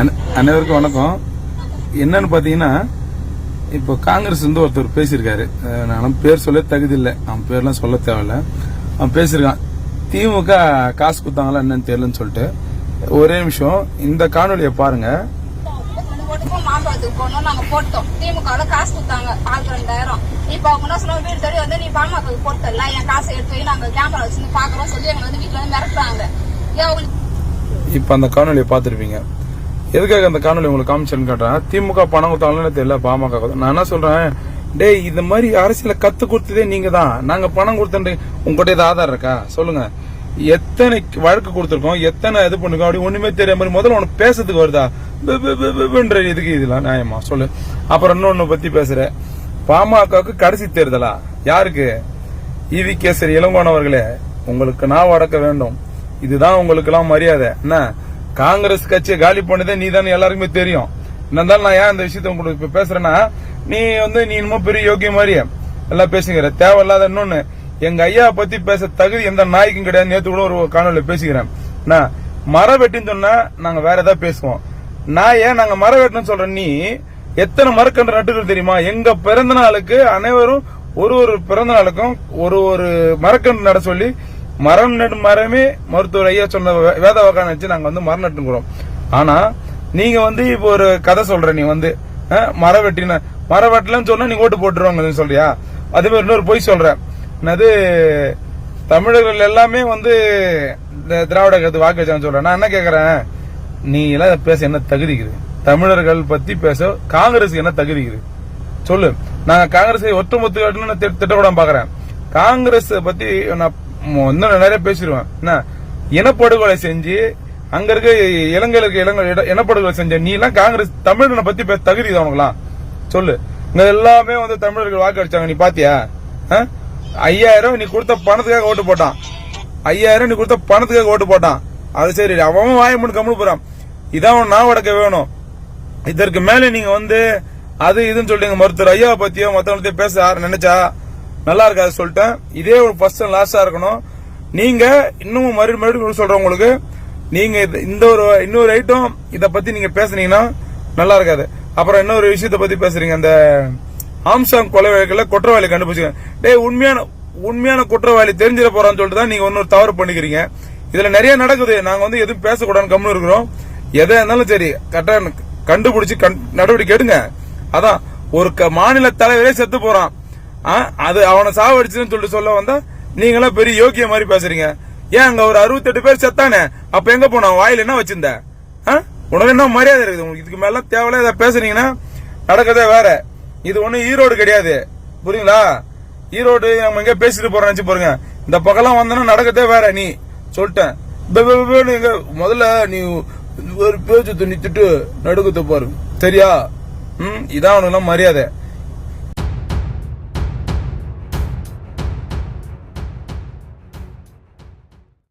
அனைவருக்கும் வணக்கம். என்னன்னு பாத்தீங்கன்னா இப்போ காங்கிரஸ் வந்து ஒருத்தர் பேசியிருக்காரு. நான் நானும் பேர் சொல்ல தகுதி இல்லை. அவன் பேர்லாம் சொல்ல தேவையில்ல. அவன் பேசியிருக்கான். திமுக காசு கொடுத்தாங்களா என்னன்னு தெரியலன்னு சொல்லிட்டு. ஒரே நிமிஷம் இந்த காணொலியை பாருங்க. மாம்பழத்துக்கு போனோம் நாங்க போட்டோம் திமுக காசு கொடுத்தாங்க ரெண்டாயிரம் இப்ப அவங்க என்ன வீடு தேடி வந்து நீ போட்டல என் காசை எடுத்து போய் நாங்க கேமரா வச்சு பாக்குறோம் சொல்லி எங்களை வந்து வீட்டுல வந்து மிரட்டுறாங்க ஏன் இப்போ அந்த காணொலியை பார்த்துருப்பீங்க. எதுக்காக அந்த காணொலி உங்களுக்கு காமிச்சேன்னு கேட்டேன் திமுக பணம் கொடுத்தாலும் தெரியல பாமக நான் என்ன சொல்றேன் டேய் இந்த மாதிரி அரசியல கத்து கொடுத்ததே நீங்க தான். நாங்க பணம் கொடுத்தேன் உங்ககிட்ட ஏதாவது ஆதாரம் இருக்கா? சொல்லுங்க. எத்தனை வழக்கு கொடுத்துருக்கோம் எத்தனை இது பண்ணிருக்கோம் அப்படி ஒண்ணுமே தெரிய மாதிரி முதல்ல உனக்கு பேசுறதுக்கு வருதா? இதுக்கு இதெல்லாம் நியாயமா? சொல்லு. அப்புறம் இன்னொன்னு பத்தி பேசுற. பாமகவுக்கு கடைசி தேர்தலா? யாருக்கு? இவி கேசரி இளங்கோன் அவர்களே உங்களுக்கு நான் வடக்க வேண்டும். இதுதான் உங்களுக்கு எல்லாம் மரியாதை. என்ன? காங்கிரஸ் கட்சியை காலி பண்ணதே நீ தானே எல்லாருக்குமே தெரியும். இருந்தாலும் நான் ஏன் இந்த விஷயத்த உங்களுக்கு இப்ப பேசுறேன்னா நீ வந்து நீ இன்னமும் பெரிய யோகிய மாதிரியே எல்லாம் பேசுகிற தேவையில்லாத இன்னொன்னு எங்க ஐயா பத்தி பேச தகுதி எந்த நாய்க்கும் கிடையாது. நேத்து கூட ஒரு காணொலி பேசிக்கிறேன். என்ன மரம் வெட்டின்னு சொன்னா நாங்க வேற ஏதாவது பேசுவோம். நான் ஏன் நாங்க மரம் வெட்டணும்னு சொல்றேன்? நீ எத்தனை மரக்கன்று நட்டுகள் தெரியுமா? எங்க பிறந்த நாளுக்கு அனைவரும் ஒரு ஒரு பிறந்த நாளுக்கும் ஒரு ஒரு மரக்கன்று நட சொல்லி மரம் நடும் மரமே மருத்துவர் ஐயா சொன்ன வேத வாக்கான வச்சு நாங்க வந்து மரம் நட்டுங்கிறோம். ஆனா நீங்க வந்து இப்போ ஒரு கதை சொல்ற நீ வந்து மரம் வெட்டின மரம் வெட்டலன்னு சொன்னா நீ ஓட்டு போட்டுருவாங்க சொல்றியா? அதே மாதிரி இன்னொரு பொய் சொல்ற என்னது தமிழர்கள் எல்லாமே வந்து இந்த திராவிட கருத்து வாக்கு வச்சான்னு சொல்றேன். நான் என்ன கேக்குறேன்? நீ எல்லாம் பேச என்ன தகுதிக்குது? தமிழர்கள் பத்தி பேச காங்கிரஸ் என்ன தகுதிக்குது? சொல்லு. நான் காங்கிரஸ் ஒட்டுமொத்த கட்டணும்னு திட்ட- பாக்குறேன். காங்கிரஸ் பத்தி நான் இன்னும் நிறைய பேசிடுவேன். என்ன? இனப்படுகொலை செஞ்சு அங்க இருக்க இலங்கையில இருக்க இலங்கை இட- இனப்படுகொலை செஞ்ச நீ எல்லாம் காங்கிரஸ் தமிழனை பத்தி பேச தகுதி அவங்களாம் சொல்லு. இங்க எல்லாமே வந்து தமிழர்கள் வாக்கு அடிச்சாங்க. நீ பாத்தியா? ஆ? ஐயாயிரம் நீ கொடுத்த பணத்துக்காக ஓட்டு போட்டான். ஐயாயிரம் நீ கொடுத்த பணத்துக்காக ஓட்டு போட்டான். அது சரி. அவன் வாய முன்னு கம்முனு போறான். இதான் நான் உடக்க வேணும். இதற்கு மேல நீங்க வந்து அது இதுன்னு சொல்லிட்டு மருத்துவர் ஐயாவை பத்தியோ மத்தவங்கள்ட்ட பேச நினைச்சா நல்லா இருக்காது சொல்லிட்டேன். இதே ஒரு ஃபர்ஸ்ட் அண்ட் லாஸ்டா இருக்கணும். நீங்க இன்னும் மறுபடியும் மறுபடியும் சொல்றேன் உங்களுக்கு. நீங்க இந்த ஒரு இன்னொரு ஐட்டம் இதை பத்தி நீங்க பேசுனீங்கன்னா நல்லா இருக்காது. அப்புறம் இன்னொரு விஷயத்த பத்தி பேசுறீங்க. அந்த ஆம்சாங் கொலை வழக்கில் குற்றவாளி கண்டுபிடிச்சிங்க. டேய் உண்மையான உண்மையான குற்றவாளி தெரிஞ்சிட போறான்னு சொல்லிட்டு தான் நீங்க இன்னொரு தவறு பண்ணிக்கிறீங்க. இதுல நிறைய நடக்குது. நாங்க வந்து எதுவும் பேசக்கூடாதுன்னு கம்முன்னு இருக்கிறோம். எதா இருந்தாலும் சரி கரெக்டா கண்டுபிடிச்சு கண்- நடவடிக்கை எடுங்க. அதான் ஒரு க- மாநில தலைவரே செத்து போறான். அது அவனை சாவடிச்சுன்னு சொல்லிட்டு சொல்ல வந்தா நீங்களாம் பெரிய யோக்கிய மாதிரி பேசுறீங்க. ஏன் அங்க ஒரு அறுபத்தெட்டு பேர் செத்தானே? அப்ப எங்க போன? வாயில என்ன வச்சிருந்த? ஆ? உனக்கு என்ன மரியாதை இருக்குது? உங்களுக்கு இதுக்கு மேல தேவையில்ல ஏதாவது பேசுறீங்கன்னா நடக்கதே வேற. இது ஒண்ணு ஈரோடு கிடையாது. புரியுங்களா? ஈரோடு நம்ம எங்க பேசிட்டு போறோம் நினைச்சு பாருங்க. இந்த பக்கம்லாம் வந்தோன்னா நடக்கதே வேற நீ. சொல்லிட்டேன். பே- எங்க முதல்ல நீ ஒரு பேச்சு நித்துட்டு நடுக்கத்தை பாரு. சரியா? ம்? இதான் அவனுக்கு மரியாதை.